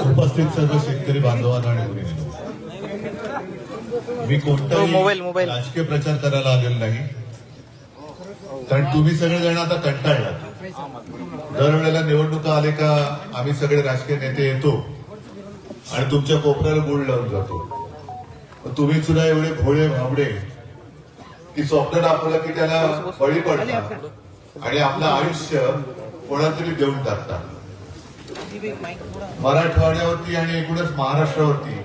उपस्थित सर्व शेतकरी बांधवांना आणि. मी कोणताही मोबाईल- मोबाईल. राजकीय प्रचार करायला आलेलो नाही कारण तुम्ही सगळेजण आता कंटाळलात दरवेळेला निवडणुका आले का आम्ही सगळे राजकीय नेते येतो आणि तुमच्या कोपऱ्याला गुळ लावून जातो तुम्ही सुद्धा एवढे भोळे भाबडे की स्वप्न दाखवलं की त्याला बळी पडतात आणि आपलं आयुष्य कोणाला तरी देऊन टाकतात मराठवाड्यावरती आणि एकूणच महाराष्ट्रावरती.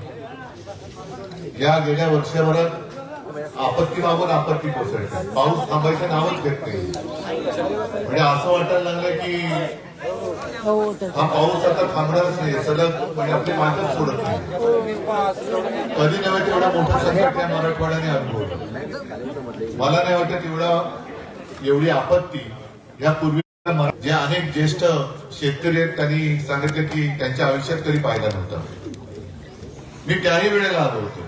या गेल्या वर्षभरात आपत्तीबाबत आपत्ती कोसळते. पाऊस थांबायचं नावच घेत नाही. म्हणजे असं वाटायला लागलं की हा पाऊस आता थांबणारच नाही. सलग म्हणजे आपली मातच सोडत नाही. कधी नव्हे तेवढा मोठा संकट या मराठवाड्याने अनुभवलं. मला नाही वाटत एवढा एवढी आपत्ती यापूर्वी जे अनेक ज्येष्ठ शेतकरी आहेत त्यांनी सांगितलं की त्यांच्या आयुष्यात कधी पाहिला नव्हता. मी त्याही वेळेला आलो होतो.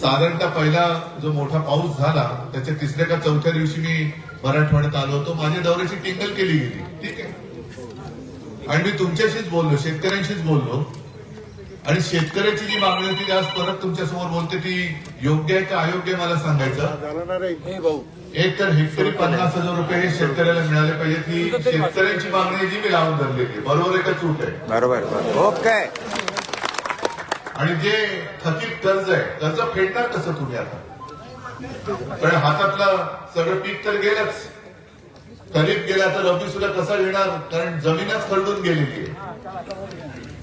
साधारणतः पहिला जो मोठा पाऊस झाला त्याच्या तिसऱ्या का चौथ्या दिवशी मी मराठवाड्यात आलो होतो. माझ्या दौऱ्याची टिंगल केली गेली. ठीक आहे. आणि मी तुमच्याशीच बोललो शेतकऱ्यांशीच बोललो. आणि शेतकऱ्याची जी मागणी होती आज परत तुमच्यासमोर बोलते ती योग्य आहे का अयोग्य मला सांगायचं? एक तर हेक्टरी पन्नास हजार रुपये हे शेतकऱ्याला मिळाले पाहिजे ती शेतकऱ्यांची मागणी जी मी लावून धरलेली. बरोबर आहे का चूक आहे? बरोबर ओके. आणि जे थकीत कर्ज आहे कर्ज फेडणार कसं तुम्ही आता? कारण हातातलं सगळं पीक तर गेलंच. खरीप गेला तर रबी सुद्धा कसा येणार? कारण जमीनच खरडून गेलेली आहे.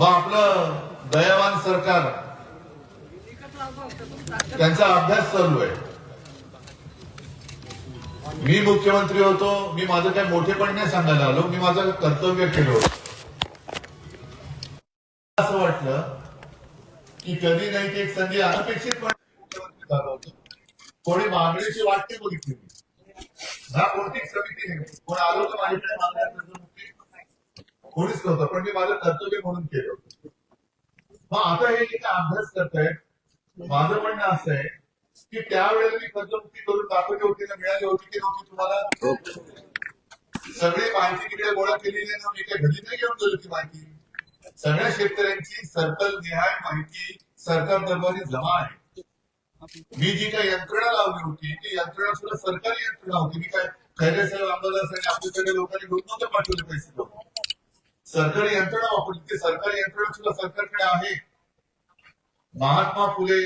मग आपलं दयावान सरकार त्यांचा अभ्यास चालू आहे. मी मुख्यमंत्री होतो मी माझं काय मोठेपण नाही सांगायला आलो मी माझं कर्तव्य केलं होतं. असं वाटलं की कधी नाही ती एक संधी अनपेक्षितपणे मुख्यमंत्री कोणी मागणीची वाटते बघितली मी. ना कोणती समिती नाही कोण आलो तर माझ्याकडे मागण्या कोणीच नव्हतं पण मी माझं कर्तव्य म्हणून केलं. होतं मग आता हे जे अभ्यास करतायत माझं म्हणणं असं आहे की त्यावेळेला मी कर्जमुक्ती करून दाखवली होती ना मिळाली होती की नव्हती तुम्हाला? सगळी माहिती तिकडे गोळा केलेली आहे ना मी काही घरी नाही घेऊन गेलो ती माहिती. सगळ्या शेतकऱ्यांची सर्कल निहाय माहिती सरकार दरबारी जमा आहे. मी जी काही यंत्रणा लावली होती ती यंत्रणा सुद्धा सरकारी यंत्रणा होती. मी काय खैरे साहेब अंबादास साहेब आपल्याकडे लोकांनी घेऊन नव्हते पाठवले पैसे लोक सरकारी यंत्रणा वापरली. ती सरकारी यंत्रणा सुद्धा सरकारकडे आहे. महात्मा फुले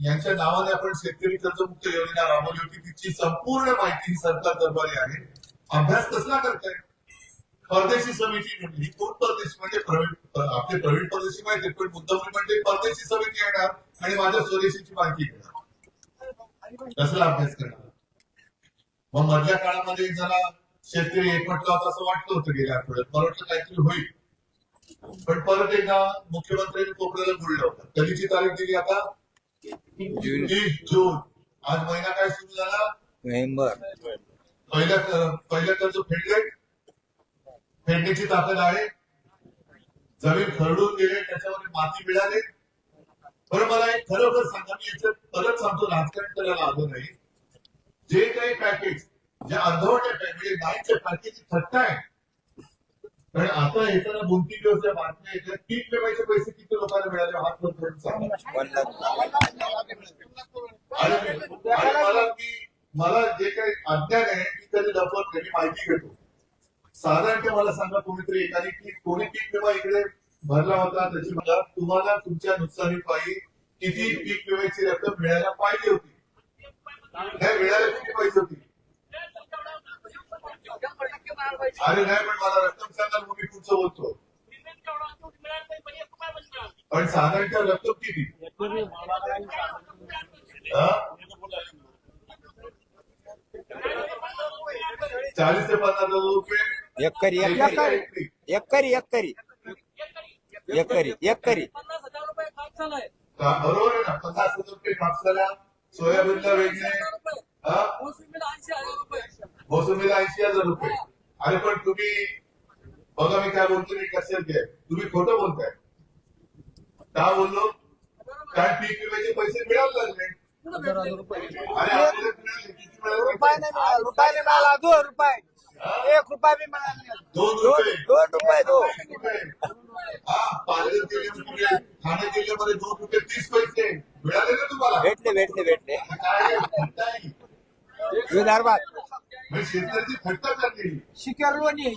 यांच्या नावाने आपण शेतकरी कर्जमुक्त योजना राबवली होती. तिची संपूर्ण माहिती ही सरकार दरबारी आहे. अभ्यास कसला करताय? परदेशी समिती म्हणजे कोण परदेशी? म्हणजे प्रवीण आपले प्रवीण परदेशी माहिती पण मुद्दा म्हणजे परदेशी समिती येणार आणि माझ्या स्वदेशीची माहिती घेणार. कसला अभ्यास करणार? मग मधल्या काळामध्ये जरा शेतकरी एकवटला होता असं वाटतं होतं गेल्या आठवड्यात. मला वाटलं काहीतरी होईल. पण परत एकदा मुख्यमंत्र्यांनी कोकणाला बोललं होतं. कधीची तारीख दिली आता? जून. आज महिना काय सुरू झाला? नोव्हेंबर. पहिल्या पहिल्या कर्ज फेडले फेडण्याची ताकद आहे. जमीन खरडून गेले त्याच्यावर माती मिळाली. पण मला एक खरोखर सांगा मी याच्यात परत सांगतो राजकारण करायला आलो नाही. जे काही पॅकेज जे अर्धवट म्हणजे नाईटच्या पॅकेज थट्टा आहे. कारण आता येताना दोन तीन दिवस ज्या बातम्या येतात. पीक विम्याचे पैसे किती लोकांना मिळाले हात करून सांगा आणि मला की मला जे काही अज्ञान आहे ती कधी लपवत मी माहिती घेतो. साधारणतः मला सांगा कोणीतरी एखादी की कोणी पीक विमा इकडे भरला होता त्याची मला तुम्हाला तुमच्या नुकसानीपायी किती पीक विम्याची रक्कम मिळायला पाहिजे होती? मिळायला किती पाहिजे होती? अरे नाही पण मला रक्कम सांगाल मग मी पुढचं बोलतो. पण साधारणतः रक्कम किती? हा? चाळीस ते पन्नास हजार रुपये. एकरी एकरी एकरी एकरी. एकरी एकरी. पन्नास हजार रुपये का- बरोबर आहे ना? पन्नास हजार रुपये कापसाला सोयाबीनला वेगळे. हा? मोसंबीला ऐंशी हजार मोसंबीला ऐंशी हजार रुपये. अरे पण तुम्ही बघा मी काय बोलतो मी कसे घ्या तुम्ही खोटं बोलताय. का बोललो? काय पीक विम्याचे पैसे मिळायला लागले? रुपये मिळाला. दोन रुपये. एक रुपया बी मिळाला नाही. दोन रुपये. दोन रुपये दोन पाहिजे किलोमध्ये दोन रुपये तीस पैसे. मिळाले ना तुम्हाला? भेटले भेटले भेटले? विदर्भात. म्हणजे शेतकऱ्याची थट्टा शिकेलोनी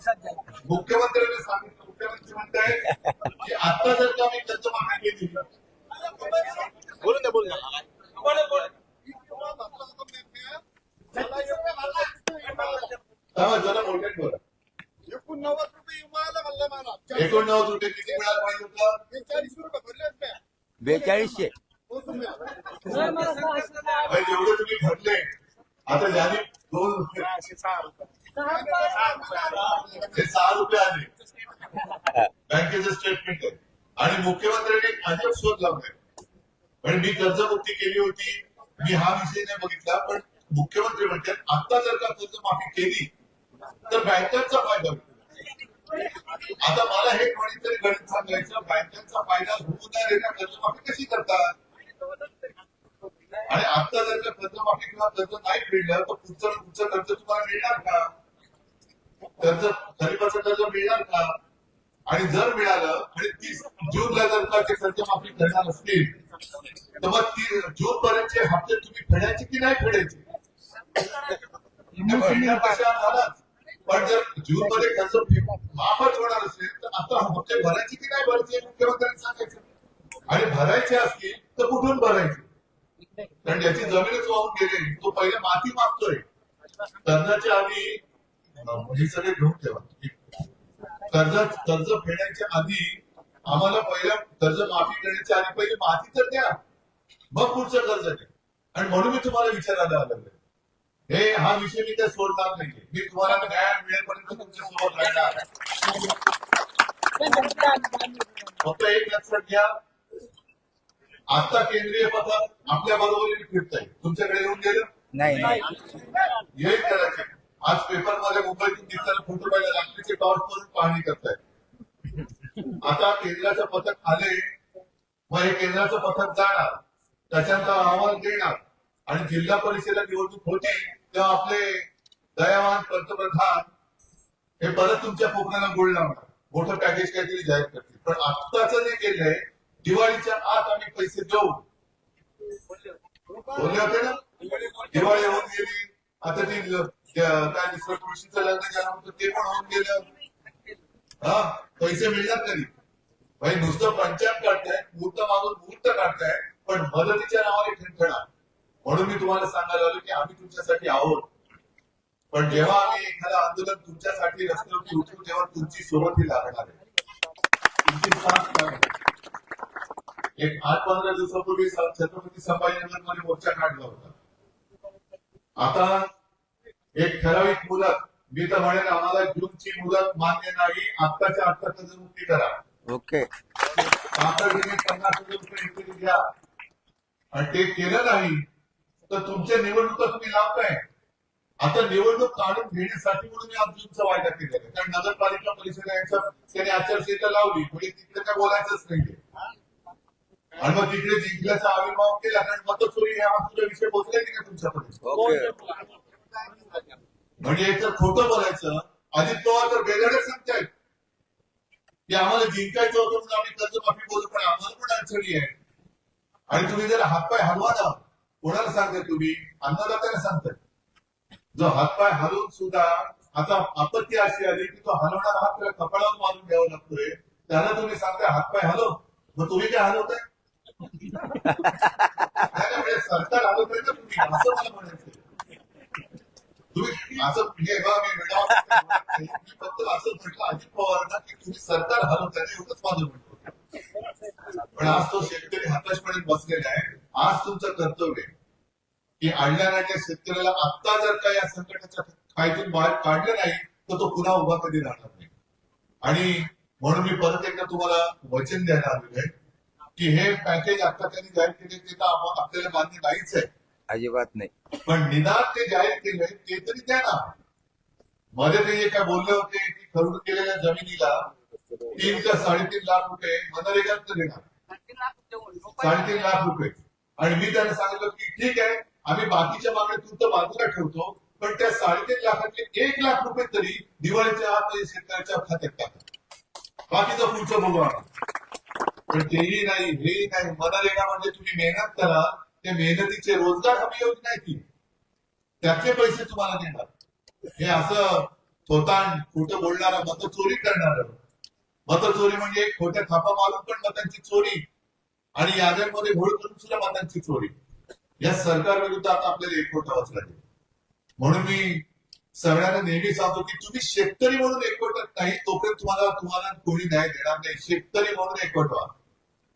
सध्या. मुख्यमंत्र्यांनी सांगितलं मुख्यमंत्री म्हणताय की आता जर का मी कर्जमाफी केली बोलून दे बोलून जरा मोठ्यात बोला. एकोणनव्वद रुपये विमाला म्हणलं मला. एकोणनव्वद रुपये किती मिळायला पाहिजे होतं चाळीस रुपये भरलेच नाही बेचाळीसशे. द्या. द्या. जेवढे तुम्ही भरले. आता ज्याने दोन. हे सहा रुपये. आले. बँकेचं स्टेटमेंट आहे. आणि मुख्यमंत्र्यांनी अनेक शोध लावले म्हणजे मी कर्जमुक्ती केली होती. मी हा विषय नाही बघितला पण मुख्यमंत्री म्हणतात आता जर का कर्जमाफी केली तर बँकांचा फायदा होईल. आता मला हे कोणीतरी गणित सांगायचं बँकांचा फायदा होऊ न देता कर्जमाफी कशी करतात? आणि आता जर का कर्जमाफी किंवा कर्ज नाही फेडलं तर पुढचं पुढचं कर्ज तुम्हाला मिळणार का? कर्ज गरीबाचं कर्ज मिळणार का? आणि जर मिळालं आणि तीस जूनला जर का ते कर्जमाफी करणार असतील तर मग ती जून पर्यंतचे हप्ते तुम्ही फेडायचे की नाही फेडायचे? पण जर जून मध्ये कर्ज माफच होणार असेल तर आता हप्ते भरायचे की नाही भरायचे? मुख्यमंत्र्यांनी सांगायचं. आणि भरायचे असतील तर कुठून भरायचे? कारण याची जमीनच वाहून गेली तो पहिले माती मागतोय. कर्जाच्या आधी अं, हे सगळे घेऊन ठेवा. कर्ज कर्ज फेडण्याच्या आधी आम्हाला पहिल्या कर्ज माफी करण्याच्या आधी पहिले माती तर द्या. मग पुढचं कर्ज द्या आणि म्हणून मी तुम्हाला विचारायला आलेलो आहे. हे हा विषय मी त्या सोडणार नाहीये. मी तुम्हाला न्याय मिळेपर्यंत तुमच्यासोबत राहणार फक्त एक लक्षात घ्या. आता केंद्रीय पथक आपल्या बरोबरीने फिरत आहे तुमच्याकडे येऊन गेलं? नाही नाही. येईल करायचे आज पेपरमध्ये मुंबईतून दिसताना फोटो पाहिजे रात्रीचे टॉर्च करून पाहणी करतायत. आता केंद्राचं पथक आले मग हे केंद्राचं पथक जाणार. त्याच्यानंतर अहवाल देणार. आणि जिल्हा परिषदेला निवडणूक होती तेव्हा आपले दयावान पंतप्रधान हे परत तुमच्या कोकणाला गोळ लावणार. मोठं पॅकेज काहीतरी जाहीर करतील. पण आत्ताच जे केलंय दिवाळीच्या आत आम्ही पैसे देऊ. बोलले होते ना? दिवाळी होऊन गेली. आता ती काय दुसरं तुळशीचं लग्न झाल्यानंतर ते पण होऊन गेलं. हा पैसे मिळणार तरी भाई नुसतं पंचायत काढताय मुहूर्त मागून मुहूर्त काढताय पण मदतीच्या नावाने ठणठणा म्हणून मी तुम्हाला सांगायला आलो की आम्ही तुमच्यासाठी आहोत. पण जेव्हा आम्ही एखादं आंदोलन तुमच्यासाठी रस्त्यावरती उतरू तेव्हा तुमची सोबत ही लागणार आहे. तुमची साथ लागणार आहे. एक आठ पंधरा दिवसापूर्वी छत्रपती संभाजीनगरमध्ये मोर्चा काढला होता. आता एक ठराविक मुदत मी तर म्हणेन आम्हाला जूनची मुदत मान्य नाही आत्ताच्या आत्ता कर्जमुक्ती करा. ओके. तातडीने पन्नास हजार रुपये द्या आणि ते केलं नाही तर तुमच्या निवडणुका तुम्ही लावताय. आता निवडणूक काढून घेण्यासाठी म्हणून मी आज जूनचा वायदा केलेला कारण नगरपालिका परिषद यांच्या त्याने आचारसंहिता लावली म्हणजे तिकडे काय बोलायचंच नाहीये. आणि मग तिकडे जिंकल्याचा आविर्भाव केला कारण मतचोरी हा तुझा विषय पोहोचला की तुमच्यापर्यंत ओके. म्हणजे एक तर खोटं बोलायचं अजित पवार तर वेगळ्याच सांगतायत. की आम्हाला जिंकायचं होतं म्हणून आम्ही कर्जमाफी बोलू पण आम्हाला पण अडचणी आहे आणि तुम्ही जर हातपाय हलवा ना कोणाला सांगताय तुम्ही? अन्नदात्याला सांगताय. जो हातपाय हलवून सुद्धा आता आपत्ती अशी आली की तो हलवणारा हात त्याला कपाळावर मारून घ्यावा लागतोय. त्याला तुम्ही सांगताय हातपाय हलव. मग तुम्ही काय हलवताय? सरकार हलवताय असं मला म्हणायचं तुम्ही असं म्हणजे मी फक्त असं म्हटलं अजित पवारांना की तुम्ही सरकार एवढंच माझं म्हणतो पण आज तो शेतकरी हताशपणे बसलेला आहे. आज तुमचं कर्तव्य आहे की आणल्या शेतकऱ्याला आत्ता जर का या संकटाच्या खायतून बाहेर काढलं नाही तर तो पुन्हा उभा कधी राहणार नाही. आणि म्हणून मी परत एकदा तुम्हाला वचन द्यायला आलेलो आहे. की हे पॅकेज आता त्यांनी जाहीर केले ते तर आप- आपल्याला मान्य नाहीच आहे. अजिबात नाही. पण निदान ते जाहीर केलंय ते तरी द्या ना मध्ये ते जे काय बोलले होते की खरुड केलेल्या जमिनीला तीन का साडेतीन लाख रुपये मनरेगात देणार. साडेतीन लाख रुपये आणि मी त्यांना सांगितलं की ठीक आहे आम्ही बाकीच्या मागण्या तुमचं बाजूला ठेवतो पण त्या साडेतीन लाखातले एक लाख रुपये तरी दिवाळीच्या आत शेतकऱ्याच्या खात्यात टाका. बाकीचं पुढचं बघू आपण. पण तेही नाही हेही नाही. मनरेगा म्हणजे तुम्ही मेहनत करा. त्या मेहनतीचे रोजगार हमी योजना आहे ती. त्याचे पैसे तुम्हाला देणार. हे असं थोतान खोटं बोलणार मत चोरी करणार. मत चोरी म्हणजे खोट्या थापा मारून पण मतांची चोरी आणि याद्यांमध्ये घोळ करून सुद्धा मतांची चोरी. या सरकार विरुद्ध आता आपल्याला एकवट व्हावंच म्हणून मी सगळ्यांना नेहमी सांगतो की तुम्ही शेतकरी म्हणून एकवटत नाही तोपर्यंत तुम्हाला तुम्हाला कोणी न्याय देणार नाही. शेतकरी म्हणून एकवट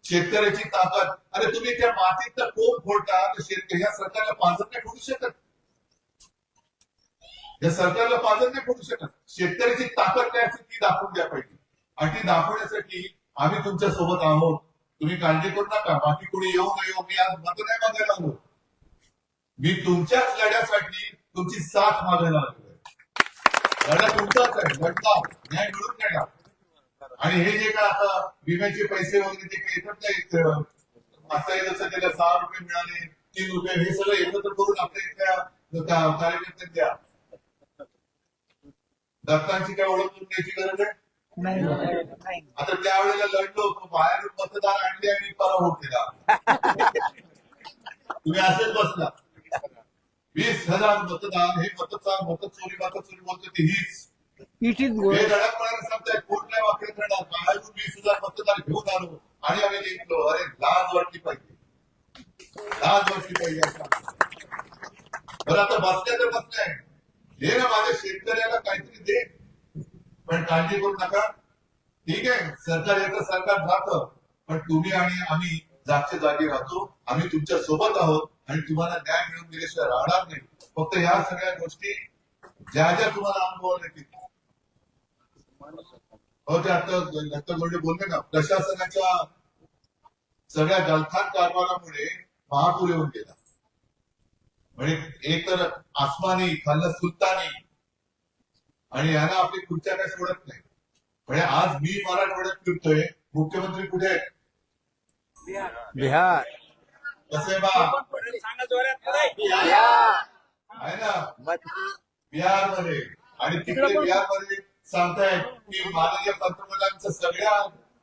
शेतकऱ्याची ताकद. अरे तुम्ही त्या मातीतला कोण फोडता? तर शेतकरी या सरकारला पाजर नाही फोडू शकत. या सरकारला पाजर नाही फोडू शकत. शेतकऱ्याची ताकद काय असेल ती दाखवून द्या पाहिजे. आणि ती दाखवण्यासाठी आम्ही तुमच्यासोबत आहोत. तुम्ही काळजी करू नका. बाकी कोणी येऊ न येऊ. मी आज मत नाही मागायला आलो. मी तुमच्याच लढ्यासाठी तुमची साथ मागायला आलो. लढा तुमचाच आहे लढता. न्याय मिळून देणार आणि हे जे काय आता विम्याचे पैसे वगैरे जे काही अं, मागच्या वेळी जसं त्याला सहा रुपये मिळाले तीन रुपये हे सगळं एकत्र करून आपल्या इथल्या का- कार्यकर्त्यांना द्या. दत्तांची काय ओळख करून द्यायची गरज आहे? आता त्यावेळेला लढलो होतो बाहेरून मतदार आणले आणि पराभव केला. तुम्ही असेच बसला. वीस हजार मतदान हे मतदान मतचोरी मतचोरी बोलतो ती हीच. हे धडकपणाने सांगताय कोण नाही वाकडे करणार बाहेरून वीस हजार मतदार घेऊन आलो. आणि आम्ही जिंकलो अरे लाज वाटली पाहिजे. लाज वाटली पाहिजे. बरं आता बसल्या तर बसलाय. दे ना माझ्या शेतकऱ्याला काहीतरी दे. पण काळजी करू नका. ठीक आहे सरकार येतं सरकार जातं. पण तुम्ही आणि आम्ही जागच्या जागी राहतो. आम्ही तुमच्यासोबत आहोत आणि तुम्हाला न्याय मिळून दिल्याशिवाय राहणार नाही. फक्त ह्या सगळ्या गोष्टी ज्या ज्या तुम्हाला अनुभवाला हो ते आता बोलले ना प्रशासनाच्या सगळ्या गलथान कारभारामुळे महापूर येऊन गेला. म्हणजे एक तर आसमानी खाल्लं सुलतानी आणि यांना आपली खुर्च्या काय सोडत नाही. म्हणजे आज मी मराठवाड्यात फिरतोय मुख्यमंत्री कुठे आहेत? बिहार. आहे बिहारमध्ये आणि तिकडे बिहारमध्ये सांगतायत की माननीय पंतप्रधानांचं सगळ्या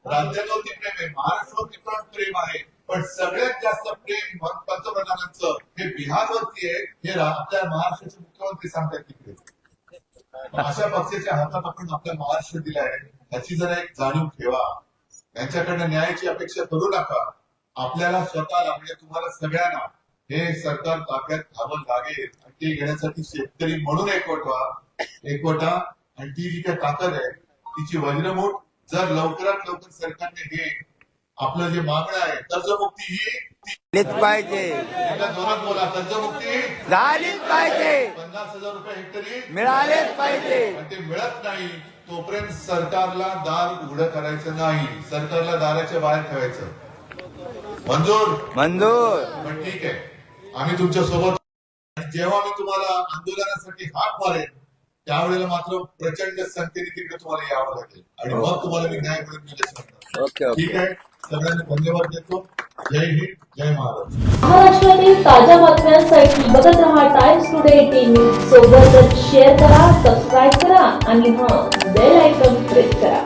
राज्यांवरती प्रेम आहे महाराष्ट्रावरती पण प्रेम आहे. पण सगळ्यात जास्त प्रेम पंतप्रधानांचं हे बिहारवरती आहे. हे आपल्या महाराष्ट्राचे मुख्यमंत्री सांगतायत तिकडे. अशा पक्षाच्या हातात आपण आपल्या महाराष्ट्र दिलाय. याची जरा एक जाणीव ठेवा. यांच्याकडनं न्यायाची अपेक्षा करू नका. आपल्याला स्वतःला म्हणजे तुम्हाला सगळ्यांना. हे सरकार ताब्यात घ्यावं लागेल. आणि ते घेण्यासाठी शेतकरी म्हणून एकवटवा एकवटा आणि ती जी काही ताकद आहे तिची वज्रमूठ जर लवकरात लवकर सरकारने हे आपलं जे मागणं आहे कर्जमुक्ती ही पाहिजे. जोरात बोला कर्जमुक्ती झालीच पाहिजे. पन्नास हजार रुपये हेक्टरी मिळालेच पाहिजे. ते मिळत नाही. तोपर्यंत सरकारला दार उघडं करायचं नाही. सरकारला दाराच्या बाहेर ठेवायचं. मंजूर? मंजूर. पण ठीक आहे. आम्ही तुमच्यासोबत आणि जेव्हा मी तुम्हाला आंदोलनासाठी हाक मारेन त्यावेळेला मात्र प्रचंड संख्येने तिकडे तुम्हाला यावं लागेल. आणि मग तुम्हाला मी न्याय सांगणार ओके ओके. ठीक आहे. सगळ्यांना धन्यवाद देतो. जय हिंद जय महाराष्ट्र. महाराष्ट्रातील ताज्या बातम्यांसाठी बघत रहा टाइम्स टुडे न्यूज सोबतच शेअर करा सबस्क्राईब करा आणि हां बेल आयकॉन प्रेस करा.